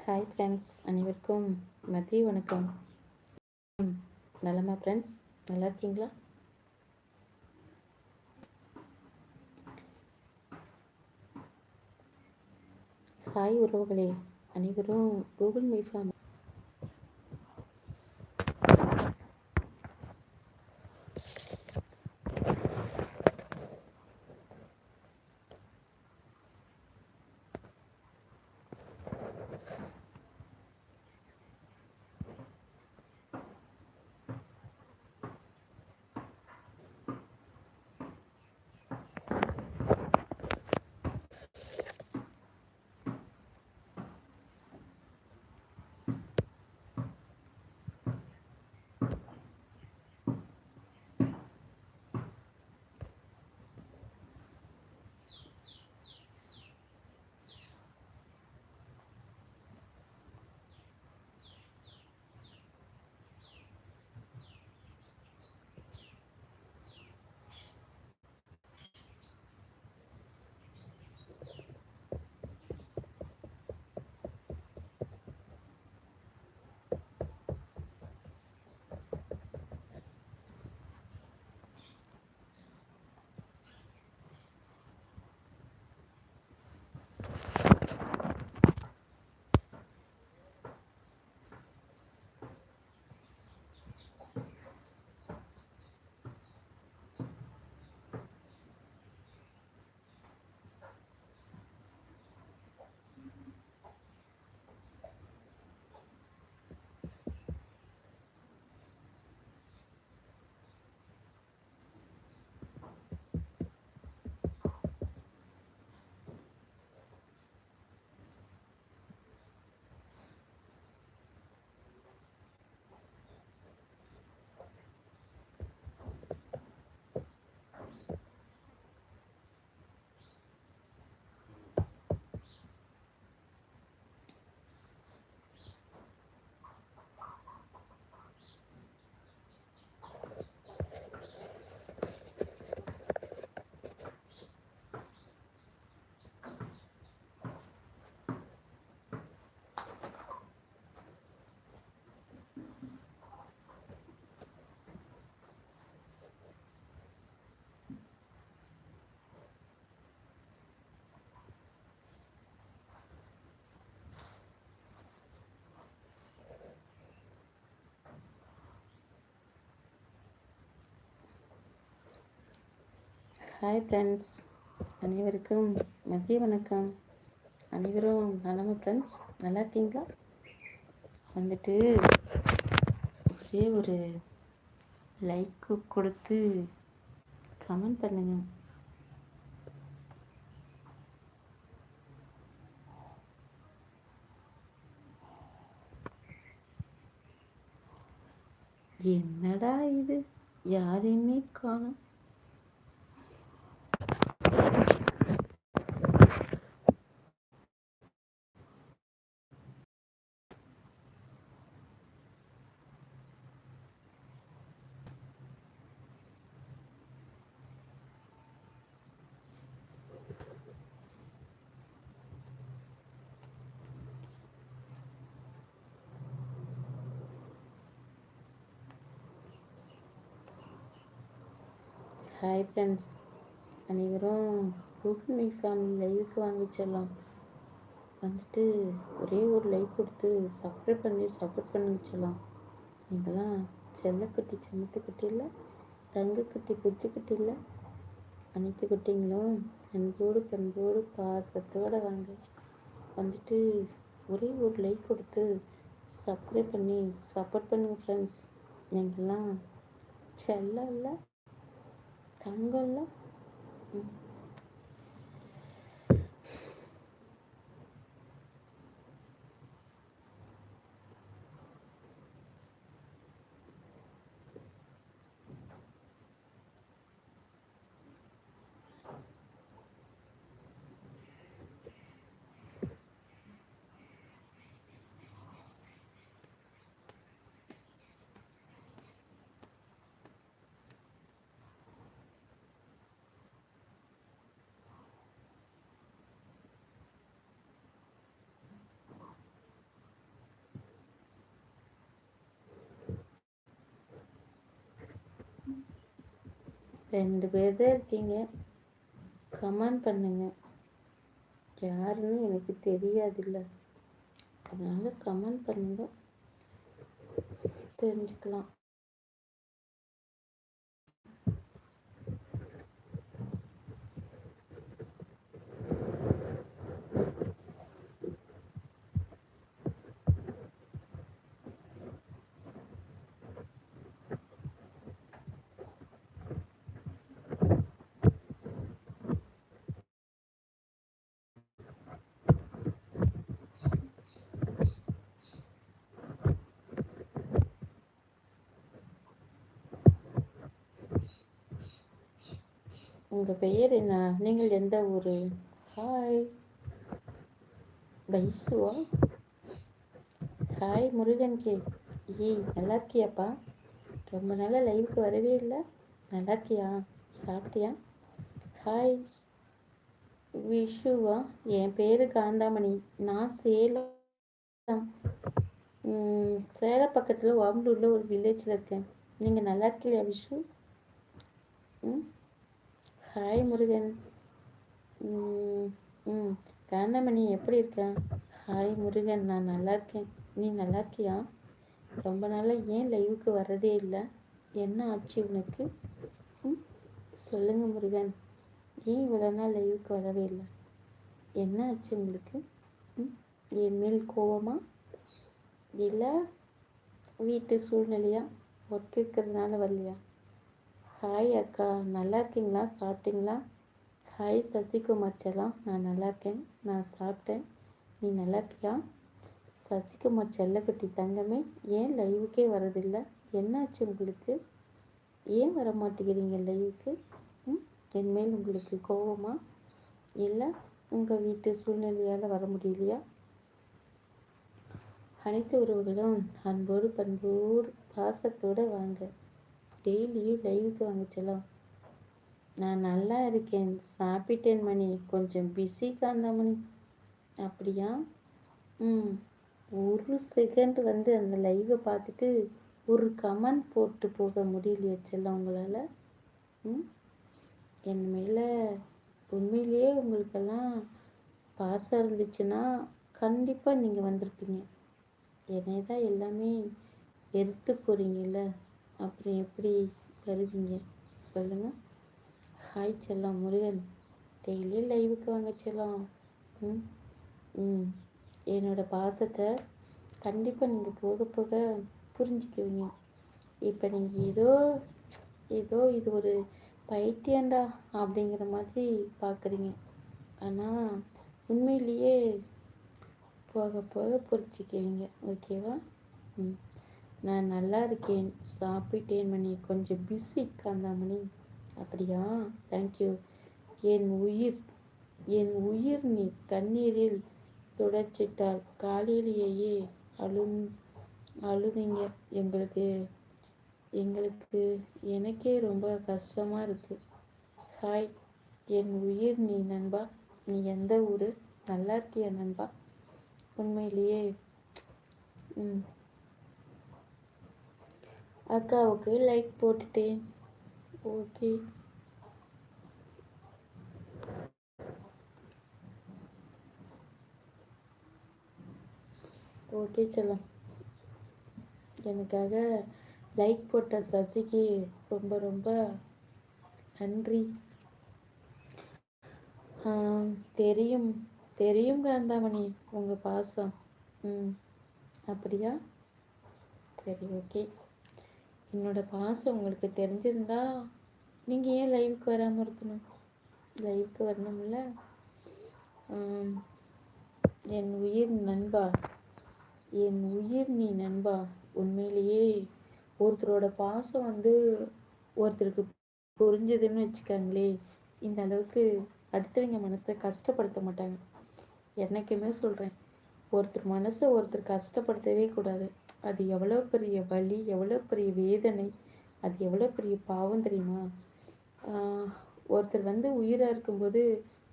Hi friends அனைவருக்கும் மதிய வணக்கம். ம், நலமா ஃப்ரெண்ட்ஸ் நல்லா இருக்கீங்களா? ஹாய் உறவுகளே அனைவரும் கூகுள் மீட்ல ஹாய் ஃப்ரெண்ட்ஸ் அனைவருக்கும் மதிய வணக்கம். அனைவரும் நலமா ஃப்ரெண்ட்ஸ் நல்லா இருக்கீங்களா? வந்துட்டு ஒரே ஒரு லைக்கு கொடுத்து கமெண்ட் பண்ணுங்க. என்னடா இது? யாரையுமே காணும். ஹாய் ஃப்ரெண்ட்ஸ் அனைவரும் கூகுள் மீ ஃபேமிலி லைவுக்கு வாங்கி வந்துட்டு ஒரே ஒரு லைக் கொடுத்து சப்ஸ்கிரைப் பண்ணி சப்போர்ட் பண்ணி வச்சிடலாம். நீங்களாம் செல்லக்குட்டி சின்னத்துக்குட்டி இல்லை தங்கக்குட்டி புஜ்ஜிக்குட்டி இல்லை அனைத்து குட்டிங்களும் அன்போடு பண்போடு பாசத்தோடு வாங்க. வந்துட்டு ஒரே ஒரு லைக் கொடுத்து சப்ஸ்கிரைப் பண்ணி சப்போர்ட் பண்ணுங்க ஃப்ரெண்ட்ஸ் நீங்களாம் செல்லம் இல்லை தங்கம்ல ம் ரெண்டு பேர் தான் இருக்கீங்க. கமெண்ட் பண்ணுங்க. யாருன்னு எனக்கு தெரியாதுல்ல. அதனால கமெண்ட் பண்ணுங்க. தெரிஞ்சுக்கலாம். உங்கள் பெயர் என்ன? நீங்கள் எந்த ஊர்? ஹாய் பைசுவா? Hi Murugan K. ஏய் நல்லா இருக்கியாப்பா? ரொம்ப நாளாக லைவுக்கு வரவே இல்லை. நல்லா இருக்கியா? சாப்பிட்டியா? ஹாய் விஷுவா என் பேர் காந்தாமணி. நான் சேலம். சேலம் பக்கத்தில் ஓம்பலூரில் ஒரு வில்லேஜில் இருக்கேன். நீங்கள் நல்லா இருக்கீங்களா விஷு ம் ஹாய் முருகன். ம் காந்தமணி எப்படி இருக்க? ஹாய் முருகன். நான் நல்லா இருக்கேன். நீ நல்லா இருக்கியா? ரொம்ப நாளாக ஏன் லைவுக்கு வர்றதே இல்லை? என்ன ஆச்சு உனக்கு? ம் சொல்லுங்கள் முருகன். ஏன் இவ்வளோ நாள் லைவுக்கு வரவே இல்லை? என்ன ஆச்சு உங்களுக்கு? ம் என் மேல் கோவமா? இல்லை வீட்டு சூழ்நிலையா? ஒர்க் இருக்கிறதுனால வரலையா? ஹாய் அக்கா. நல்லா இருக்கீங்களா? சாப்பிட்டீங்களா? ஹாய் சசிகுமார் செல்லம் நான் நல்லா இருக்கேன். நான் சாப்பிட்டேன். நீ நல்லா இருக்கியா? சசிகுமார் செல்லக்குட்டி தங்கமே ஏன் லைவுக்கே வரதில்லை என்னாச்சு உங்களுக்கு? ஏன் வர மாட்டேங்கிறீங்க லைவுக்கு ம் என்மேல் உங்களுக்கு கோபமா இல்லை உங்கள் வீட்டு சூழ்நிலையால் வர முடியலையா? அனைத்து உறவுகளும் அன்போடு பண்போடு பாசத்தோடு வாங்க. டெய்லியும் லைவுக்கு வாங்கிச்சலாம் நான் நல்லா இருக்கேன். சாப்பிட்டேன் மணி. கொஞ்சம் பிஸி காந்தாமணி அப்படியா? ம். ஒரு செகண்ட் வந்து அந்த லைவை பார்த்துட்டு ஒரு கமெண்ட் போட்டு போக முடியலையே செல்லம் உங்களால். ம். என் மேலே உண்மையிலேயே உங்களுக்கெல்லாம் பாசம் இருந்துச்சுன்னா கண்டிப்பாக நீங்கள் வந்திருப்பீங்க. என்னை தான் எல்லாமே எடுத்து போகிறீங்கல்ல அப்புறம் எப்படி வருவீங்க சொல்லுங்கள் ஹாய் செல்லம். முருகன். டெய்லி லைவுக்கு வாங்க செல்லம். ம் ம். என்னோடய பாசத்தை கண்டிப்பாக நீங்கள் போக போக புரிஞ்சுக்குவீங்க. இப்போ நீங்கள் ஏதோ ஏதோ இது ஒரு பைத்தியண்டா அப்படிங்கிற மாதிரி பார்க்குறீங்க ஆனால் உண்மையிலேயே போக போக புரிஞ்சுக்குவீங்க. ஓகேவா? ம். நான் நல்லா இருக்கேன். சாப்பிட்டேன் மணி. கொஞ்சம் பிஸி காந்தாமணி அப்படியா? தேங்க்யூ என் உயிர் என் உயிர் நீ தண்ணீரில் துடைச்சிட்டால் காலையிலேயே அழு அழுதிங்க. எங்களுக்கு எங்களுக்கு எனக்கே ரொம்ப கஷ்டமாக இருக்குது ஹாய் என் உயிர் நீ நண்பா. நீ எந்த ஊர்? நல்லா இருக்கியா நண்பா? உண்மையிலேயே ம். அக்காவுக்கு லைக் போட்டுட்டேன். ஓகே ஓகே செல்லம். எனக்காக லைக் போட்ட சசிக்கு ரொம்ப ரொம்ப நன்றி. தெரியும் தெரியும் காந்தாமணி உங்கள் பாசம். ம் அப்படியா? சரி ஓகே என்னோடய பாசம் உங்களுக்கு தெரிஞ்சிருந்தா நீங்கள் ஏன் லைவுக்கு வராமல் இருக்கணும்? லைவுக்கு வரணும்ல? என் உயிர் நண்பா என் உயிர் நீ நண்பா. உண்மையிலேயே ஒருத்தரோட பாசம் வந்து ஒருத்தருக்கு புரிஞ்சதுன்னு வச்சுக்காங்களே இந்த அளவுக்கு அடுத்தவங்க மனசை கஷ்டப்படுத்த மாட்டாங்க. என்றைக்குமே சொல்கிறேன் ஒருத்தர் மனசை ஒருத்தர் கஷ்டப்படுத்தவே கூடாது. அது எவ்வளோ பெரிய வலி எவ்வளோ பெரிய வேதனை அது எவ்வளோ பெரிய பாவம் தெரியுமா? ஒருத்தர் வந்து உயிராக இருக்கும்போது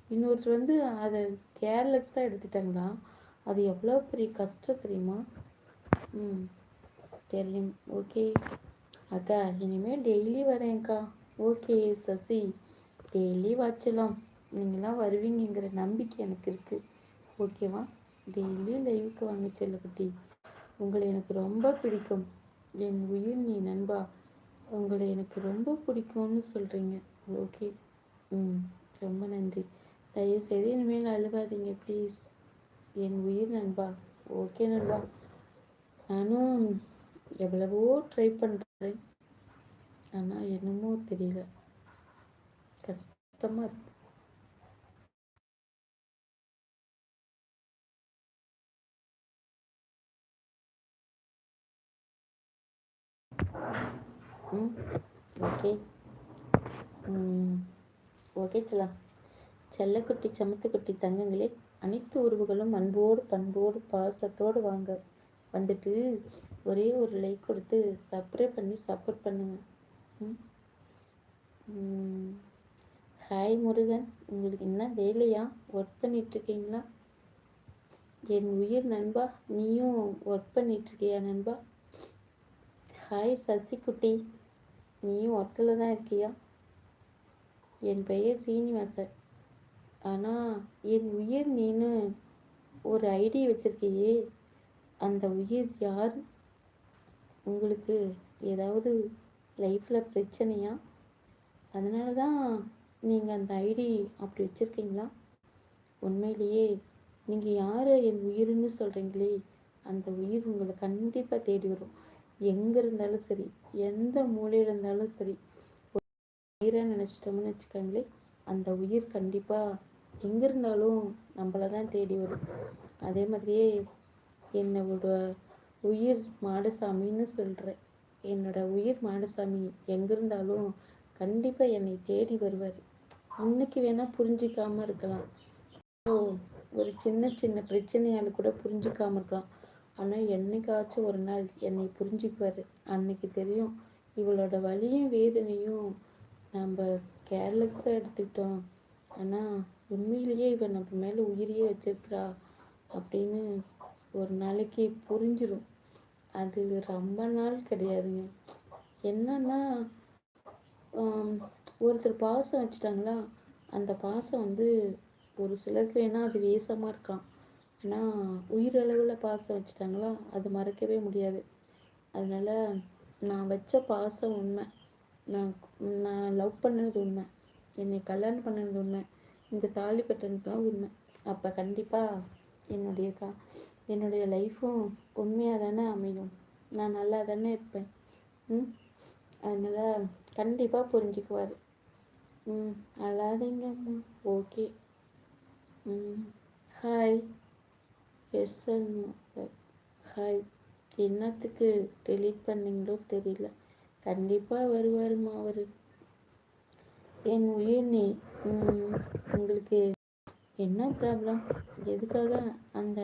இன்னொருத்தர் வந்து அதை கேர்லெஸ்ஸாக எடுத்துட்டாங்களா? அது எவ்வளோ பெரிய கஷ்டம் தெரியுமா? ம் தெரியும். ஓகே. அக்கா இனிமேல் டெய்லி வரேன்க்கா. ஓகே சசி. டெய்லி வச்சலாம். நீங்களாம் வருவீங்கங்கிற நம்பிக்கை எனக்கு இருக்குது ஓகேவா? டெய்லி லைவுக்கு வாங்க செல்லப்பட்டி. உங்களை எனக்கு ரொம்ப பிடிக்கும். என் உயிர் நீ நண்பா. உங்களை எனக்கு ரொம்ப பிடிக்கும்னு சொல்கிறீங்க ஓகே. ம். ரொம்ப நன்றி. தயவுசெய்து இனிமேல் அழுகாதீங்க ப்ளீஸ். என் உயிர் நண்பா. ஓகே நண்பா. நானும் எவ்வளவோ ட்ரை பண்ணுறேன் ஆனால் என்னமோ தெரியல. கஷ்டமாக இருக்குது ம் ஓகே. ஓகே செல்லாம் செல்லக்குட்டி சமத்துக்குட்டி தங்கங்களே அனைத்து உறவுகளும் அன்போடு பண்போடு பாசத்தோடு வாங்க. வந்துட்டு ஒரே ஒரு லைக் கொடுத்து சப்ஸ்கிரைப் பண்ணி சப்போர்ட் பண்ணுங்க. ஹாய் முருகன். உங்களுக்கு என்ன வேலையா? ஒர்க் பண்ணிகிட்ருக்கீங்களா என் உயிர் நண்பா நீயும் ஒர்க் பண்ணிகிட்ருக்கியா நண்பா? ஹாய் சசிக்குட்டி நீயும் ஒர்க்கில் தான் இருக்கியா? என் பெயர் சீனிவாசன். ஆனால் என் உயிர் நீனு ஒரு ஐடி வச்சுருக்கியே. அந்த உயிர் யார்? உங்களுக்கு ஏதாவது லைஃப்பில் பிரச்சனையா? அதனால தான் நீங்கள் அந்த ஐடி அப்படி வச்சுருக்கீங்களா? உண்மையிலேயே நீங்கள் யார் என் உயிர்னு சொல்கிறீங்களே அந்த உயிர் உங்களை கண்டிப்பாக தேடி வரும். எங்கே இருந்தாலும் சரி எந்த மூலையில் இருந்தாலும் சரி உயிரை நினச்சிட்டோம்னு வச்சுக்கோங்களேன் அந்த உயிர் கண்டிப்பாக எங்கே இருந்தாலும் நம்மளை தான் தேடி வரும். அதே மாதிரியே என்னோட உயிர் மாடசாமின்னு சொல்கிறேன் என்னோட உயிர் மாடசாமி எங்கே இருந்தாலும் கண்டிப்பாக என்னை தேடி வருவார். இன்னைக்கு வேணால் புரிஞ்சிக்காமல் இருக்கலாம். ஒரு சின்ன சின்ன பிரச்சனையால் கூட புரிஞ்சிக்காமல் இருக்கலாம். ஆனால் என்னைக்காச்சும் ஒரு நாள் என்னை புரிஞ்சுக்குவார். அன்னைக்கு தெரியும். இவளோட வலியும் வேதனையும் நம்ம கேர்லெஸ்ஸாக எடுத்துக்கிட்டோம். ஆனால் உண்மையிலேயே இவன் நம்ம மேலே உயிரியே வச்சிருக்கிறா அப்படின்னு ஒரு நாளைக்கு புரிஞ்சிடும் அது ரொம்ப நாள் கிடையாதுங்க. என்னன்னா ஒருத்தர் பாசம் வச்சுட்டாங்களா? அந்த பாசம் வந்து ஒரு சிலருக்கு வேணால் அது வேசமாக இருக்கான் ஆனால் உயிரளவில் பாசம் வச்சுட்டாங்களா? அது மறக்கவே முடியாது. அதனால் நான் வச்ச பாசம் உண்மை. நான் நான் லவ் பண்ணது உண்மை. என்னை கல்யாணம் பண்ணது உண்மை. இந்த தாலி கட்டினதுலாம் உண்மை. அப்போ கண்டிப்பாக என்னுடைய கா என்னுடைய லைஃப்பும் உண்மையாக தானே அமையும். நான் நல்லா தானே இருப்பேன். ம்? அதனால் கண்டிப்பாக புரிஞ்சுக்குவார். ம் அல்லாதீங்கம்மா ஓகே ம் ஹாய் எஸ்என் ஹாய். என்னத்துக்கு டெலீட் பண்ணிங்களோ தெரியல. கண்டிப்பாக வருவாருமா அவர். என் உயிர் நீ உங்களுக்கு என்ன ப்ராப்ளம் எதுக்காக அந்த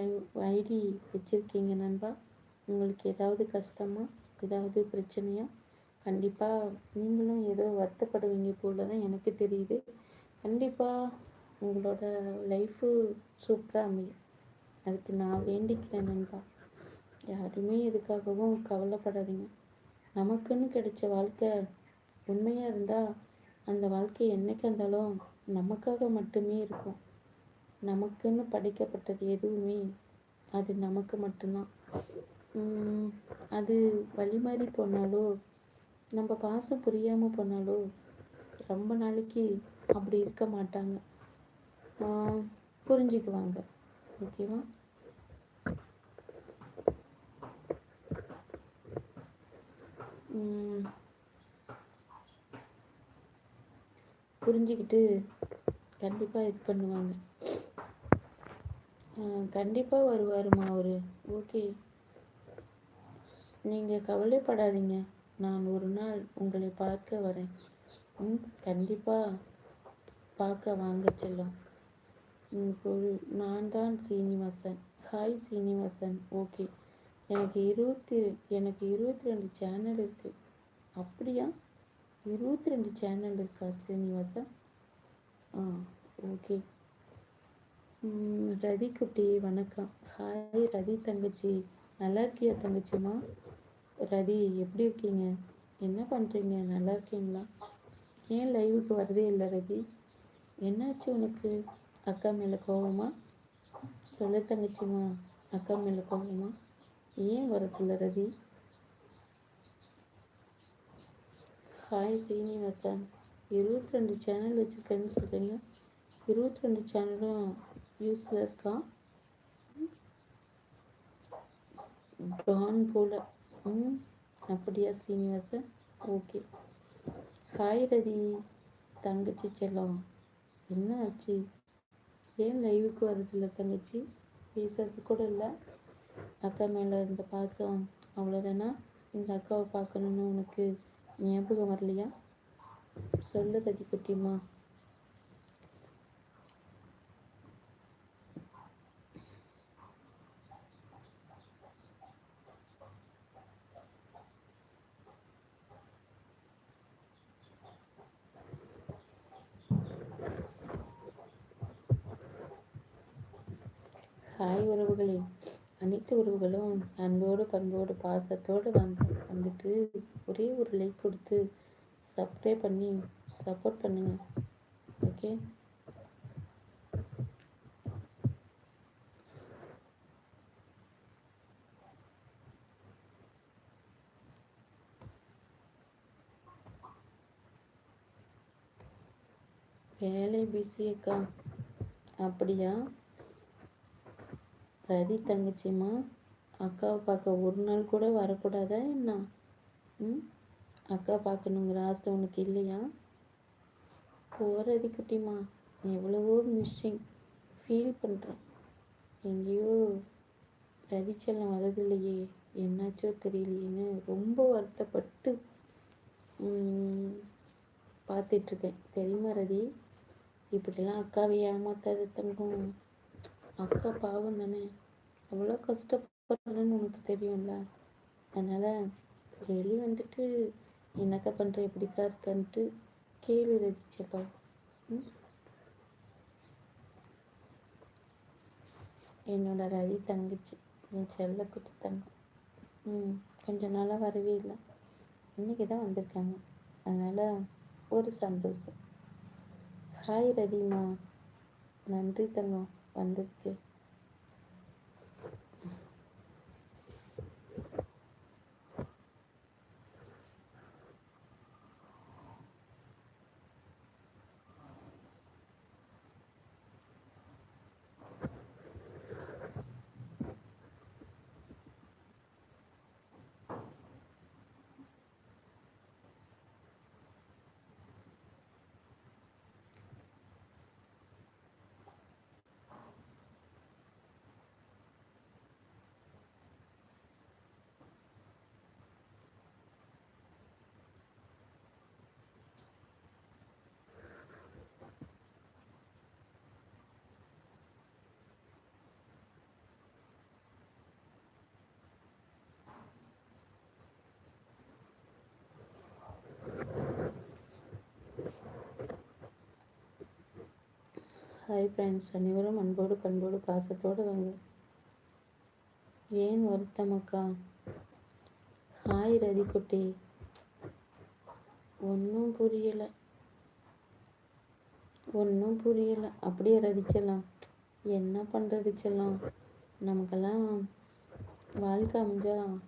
ஐடி வச்சுருக்கீங்க நண்பா? உங்களுக்கு ஏதாவது கஷ்டமா? ஏதாவது பிரச்சனையா? கண்டிப்பாக நீங்களும் ஏதோ வருத்தப்படுவீங்க போல தான் எனக்கு தெரியுது. கண்டிப்பாக உங்களோட லைஃபு சூப்பராக அமையும். அதுக்கு நான் வேண்டிக்கிறேன் நண்பா. யாருமே எதுக்காகவும் கவலைப்படாதீங்க. நமக்குன்னு கிடைச்ச வாழ்க்கை உண்மையாக இருந்தால் அந்த வாழ்க்கை என்றைக்கு இருந்தாலும் நமக்காக மட்டுமே இருக்கும். நமக்குன்னு படைக்கப்பட்டது எதுவுமே அது நமக்கு மட்டும்தான். அது வழி மாறி போனாலோ நம்ம பாசம் புரியாமல் போனாலோ ரொம்ப நாளைக்கு அப்படி இருக்க மாட்டாங்க. புரிஞ்சுக்குவாங்க. ஓகேவா? புரிஞ்சுக்கிட்டு கண்டிப்பாக இது பண்ணுவாங்க. கண்டிப்பாக வருவாருமா அவர். ஓகே. நீங்கள் கவலைப்படாதீங்க. நான் ஒரு நாள் உங்களை பார்க்க வரேன். ம் கண்டிப்பாக பார்க்க வாங்க செல்லும். நான் தான் சீனிவாசன். ஹாய் சீனிவாசன். ஓகே எனக்கு இருபத்தி எனக்கு இருபத்தி ரெண்டு சேனல் இருக்குது அப்படியா? இருபத்தி ரெண்டு சேனல் இருக்கா சீனிவாசன்? ஆ ஓகே ரதி குட்டி வணக்கம். ஹாய் ரதி தங்கச்சி. நல்லா இருக்கியா தங்கச்சிம்மா ரதி எப்படி இருக்கீங்க? என்ன பண்ணுறீங்க நல்லா இருக்கீங்களா ஏன் லைவுக்கு வரதே இல்லை ரதி என்னாச்சு உனக்கு? அக்கா மேலே கோவமா? சொல்ல தங்கச்சிம்மா அக்கா மேலே கோவமா? ஏன் வரத்தில் ரவி ஹாய் சீனிவாசன். இருபத்தி ரெண்டு சேனல் வச்சுருக்கேன்னு சொல்கிறீங்க இருபத்தி ரெண்டு சேனலும் யூஸில் இருக்கா? டான் போல. ம் அப்படியா சீனிவாசன்? ஓகே ஹாய் ரதி. தங்கச்சி செல்லம். என்ன ஆச்சு? ஏன் லைவுக்கு வரதில்லை தங்கச்சி? பேசுறது கூட இல்லை. அக்கா மேலே இருந்த பாசம் அவ்வளோதானா இந்த அக்காவை பார்க்கணுன்னு உனக்கு ஞாபகம் வரலையா? சொல்லு ரதி குட்டிமா ஹாய் உறவுகளே அனைத்து உறவுகளும் அன்போடு பண்போடு பாசத்தோடு வந்து வந்துட்டு ஒரே ஒரு லைக் கொடுத்து சப்ஸ்கிரைப் பண்ணி சப்போர்ட் பண்ணுங்க. ஓகே வேலை பிஸி அக்கா. அப்படியா? ரதி தங்கச்சிம்மா அக்காவை பார்க்க ஒரு நாள் கூட வரக்கூடாதா என்ன? ம்? அக்கா பார்க்கணுங்கிற ஆசை உனக்கு இல்லையா? போகிறதி குட்டிம்மா. எவ்வளவோ மிஸ்ஸிங் ஃபீல் பண்ணுறேன் எங்கேயோ ரதிச்செல்லாம் வரதில்லையே என்னாச்சோ தெரியலையேன்னு ரொம்ப வருத்தப்பட்டு பார்த்துட்ருக்கேன் தெரியுமா ரதி? இப்படிலாம் அக்காவை ஏமாத்தாத தங்கம். அக்கா பாவம் தானே. எவ்வளோ கஷ்டப்படுறேன்னு உனக்கு தெரியும்ல. அதனால் வெளி வந்துட்டு என்னக்கா பண்ணுற எப்படிக்கா இருக்கான்ட்டு கேளு ரதிச்சப்பா ம்? என்னோட ரதி தங்கச்சி. என் செல்ல குத்து தங்கம். ம் கொஞ்ச நாளாக வரவே இல்லை. இன்றைக்கி தான் வந்திருக்காங்க. அதனால் ஒரு சந்தோஷம். ஹாய் ரதிமா நன்றி தங்கம். 만들게. ஹாய் ஃப்ரெண்ட்ஸ் அனைவரும் அன்போடு பண்போடு பாசத்தோடு வாங்க. ஏன் வருத்தம் அக்கா ஹாய் ரதிக்குட்டி ஒன்றும் புரியலை. ஒன்றும் புரியலை. அப்படியே ரதிச்சலாம் என்ன பண்ணுறது செல்லாம்? நமக்கெல்லாம் வாழ்க்கை அமைஞ்சா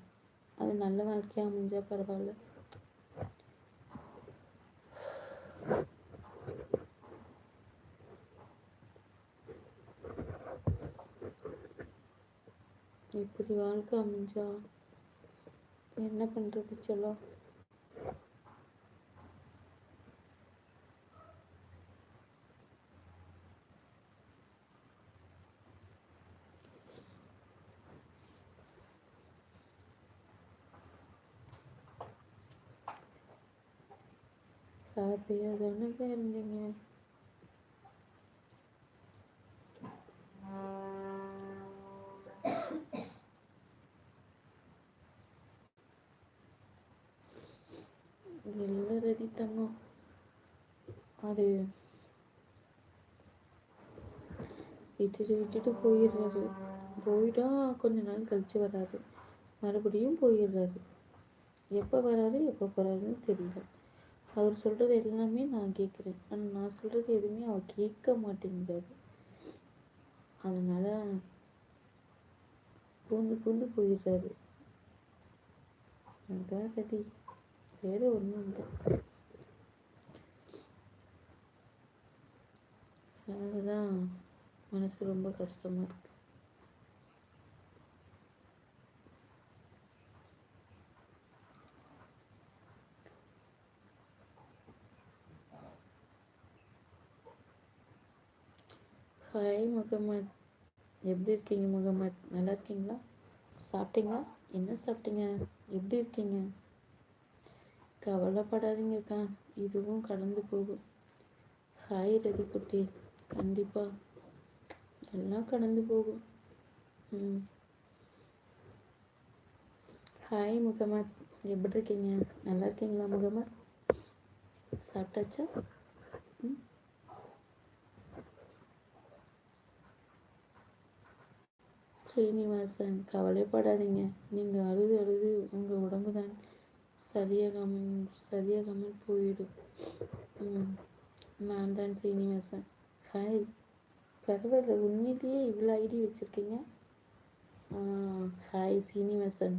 அது நல்ல வாழ்க்கையாக அமைஞ்சால் பரவாயில்ல. இப்படி வாழ்க்கை அமைஞ்சா என்ன பண்ணுறது சொல்லோ ஹாப்பியாக தானே இருந்தீங்க இல்லை ரதி தங்கம். அது விட்டுட்டு விட்டுட்டு போயிடுறாரு போயிட்டா கொஞ்ச நாள் கழிச்சு வராரு மறுபடியும் போயிடுறாரு எப்போ வராரு எப்போ போகிறாருன்னு தெரியல. அவர் சொல்கிறது எல்லாமே நான் கேட்குறேன். ஆனால் நான் சொல்கிறது எதுவுமே அவர் கேட்க மாட்டேங்கிறாரு. அதனால் பூந்து பூந்து போயிடுறாரு. அதுதான் சரி ஏதோ ஒன்று உண்டு அதனால தான் மனசு ரொம்ப கஷ்டமாக இருக்கு. ஹாய் முகமத். எப்படி இருக்கீங்க முகமத்? நல்லா இருக்கீங்களா? சாப்பிட்டீங்களா? என்ன சாப்பிட்டீங்க? எப்படி இருக்கீங்க? கவலைப்படாதீங்கக்கா. இதுவும் கடந்து போகும். ஹாய் ரதி குட்டி கண்டிப்பாக எல்லாம் கடந்து போகும். ம். ஹாய் முகமத். எப்படி இருக்கீங்க? நல்லா இருக்கீங்களா முகமத்? சாப்பிட்டாச்சா? ம். ஸ்ரீனிவாசன் கவலைப்படாதீங்க. நீங்கள் அழுது அழுது உங்கள் உடம்பு தான் சரியாகாமல் சரியாகாமல் போயிடும். ம். நான் தான் சீனிவாசன். ஹாய். பரவாயில்ல உண்மையிலேயே இவ்வளோ ஐடி வச்சுருக்கீங்க? ஹாய் சீனிவாசன்.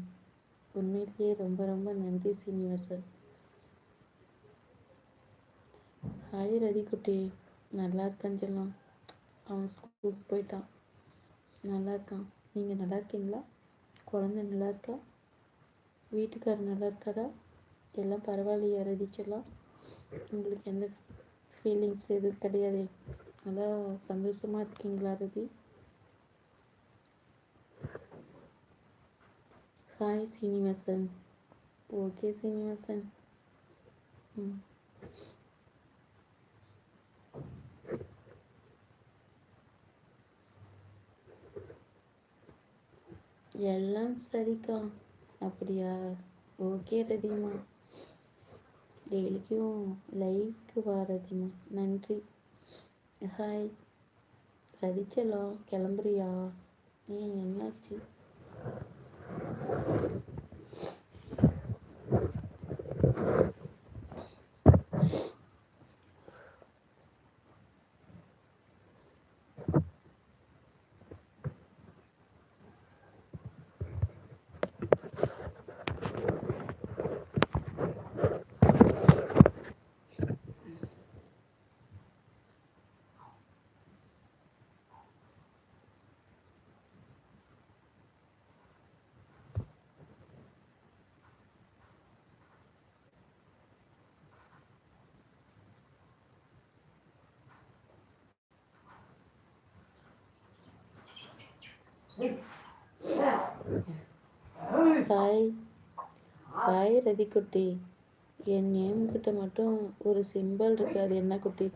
உண்மையிலேயே ரொம்ப ரொம்ப நன்றி சீனிவாசன். ஹாய் ரதிக்குட்டி நல்லா இருக்கான்னு சொல்லலாம் அவன் ஸ்கூலுக்கு போயிட்டான். நல்லா இருக்கான். நீங்கள் நல்லா இருக்கீங்களா? குழந்த நல்லா இருக்கா? வீட்டுக்காரர் நல்லா இருக்காரா? எல்லாம் பரவாயில்லையா ரதிச்செல்லாம் உங்களுக்கு எந்த ஃபீலிங்ஸ் எதுவும் கிடையாது. நல்லா சந்தோஷமாக இருக்கீங்களா ரதி? ஹாய் சீனிவாசன். ஓகே சீனிவாசன். ம். எல்லாம் சரிக்கா. அப்படியா? ஓகே ரதிமா டெய்லிக்கும் லைக்கு வா நன்றி. ஹாய் ரதிச்சலா கிளம்புறியா? ஏன் என்னாச்சு? ஹாய் ஹாய் ரதிக்குட்டி என் நேம் கிட்ட மட்டும் ஒரு சிம்பிள் இருக்குது அது என்ன குட்டி?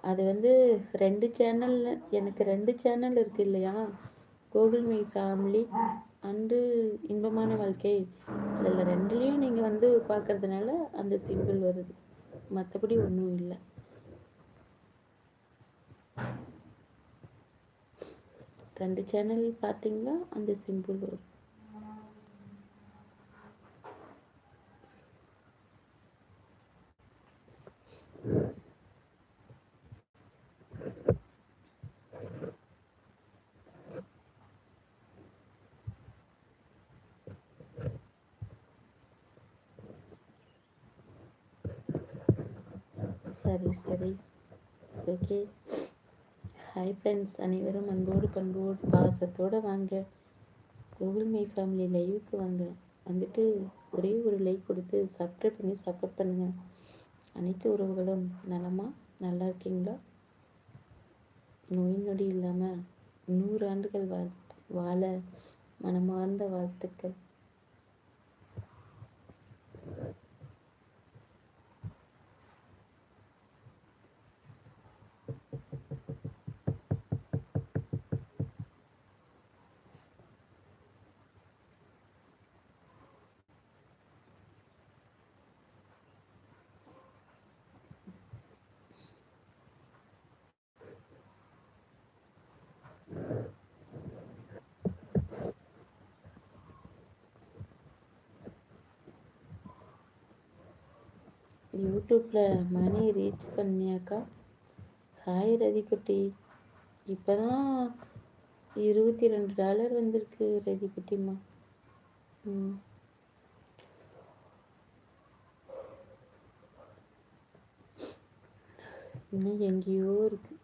அது வந்து ரெண்டு சேனலில் எனக்கு ரெண்டு சேனல் இருக்கு இல்லையா? கூகுள் மீ ஃபேமிலி அண்டு இன்பமான வாழ்க்கை. அதில் ரெண்டுலேயும் நீங்கள் வந்து பார்க்கறதுனால அந்த சிம்பிள் வருது. மற்றபடி ஒன்றும் இல்லை. ரெண்டு சேனல் பார்த்தீங்கன்னா அந்த சிம்பிள் வரும். சரி சரி. ஓகே. ஹாய் ஃப்ரெண்ட்ஸ் அனைவரும் அன்போடு பண்போடு பாசத்தோடு வாங்க. கூகுள் மை ஃபேமிலி லைவுக்கு வாங்க. வந்துட்டு ஒரே ஒரு லைக் கொடுத்து சப்ஸ்கிரைப் பண்ணி சப்போர்ட் பண்ணுங்கள் அனைத்து உறவுகளும் நலமாக நல்லா இருக்கீங்களா? நோய் நொடி இல்லாமல் நூறு ஆண்டுகள் வாழ் வாழ மனமார்ந்த வாழ்த்துக்கள். யூடியூப்பில் மணி ரீச் பண்ணியாக்கா? ஹாய் ரதிக்குட்டி இப்போ தான் இருபத்தி ரெண்டு டாலர் வந்திருக்கு ரதிக்குட்டிம்மா ம். இன்னும் எங்கேயோ இருக்கு.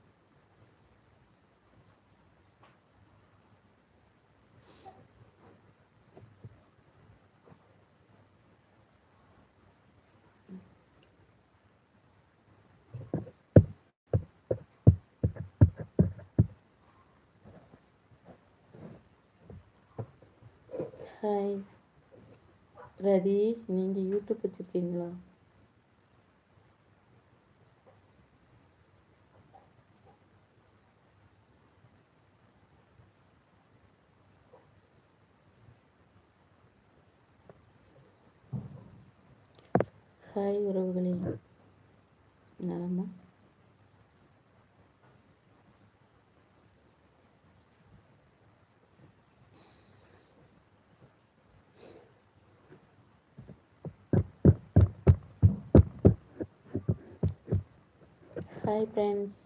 ஹாய் ரதி நீங்கள் யூடியூப் வச்சுருக்கீங்களா? ஹாய் உறவுகளே. நலமா? ஹாய் ஃப்ரெண்ட்ஸ்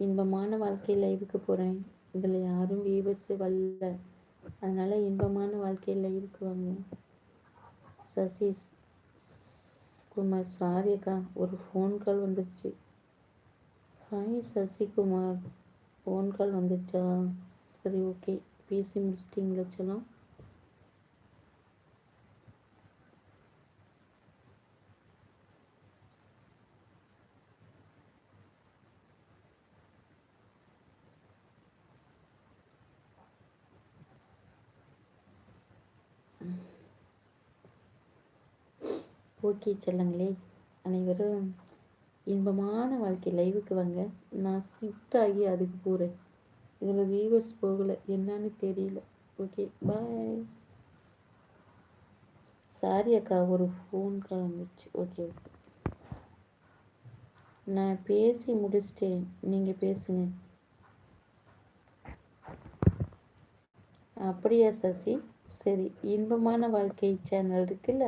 இன்பமான வாழ்க்கை லைவுக்கு போகிறேன் இதில் யாரும் வீவர்ஸு வரல. அதனால் இன்பமான வாழ்க்கை லைவுக்கு வாங்க. சசி குமார் சாரி அக்கா. ஒரு ஃபோன் கால் வந்துடுச்சு ஹாய் சசிகுமார் ஃபோன் கால் வந்துச்சா? சரி ஓகே பேசி முடிச்சிட்டிங்களா செல்லாம்? ஓகே செல்லங்களே அனைவரும் இன்பமான வாழ்க்கை லைவுக்கு வாங்க. நான் ஷிஃப்ட் ஆகி அதுக்கு போகிறேன் இதில் வியூவர்ஸ் போகலை. என்னன்னு தெரியல. ஓகே பாய் சாரி அக்கா ஒரு ஃபோன் கால் வந்துச்சு. ஓகே ஓகே நான் பேசி முடிச்சிட்டேன். நீங்கள் பேசுங்க. அப்படியா சசி? சரி இன்பமான வாழ்க்கை சேனல் இருக்குல்ல?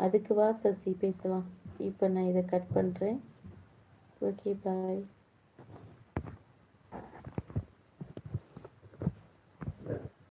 அதுக்கு வா சசி பேசலாம் இப்போ நான் இதை கட் பண்ணுறேன் ஓகே பாய்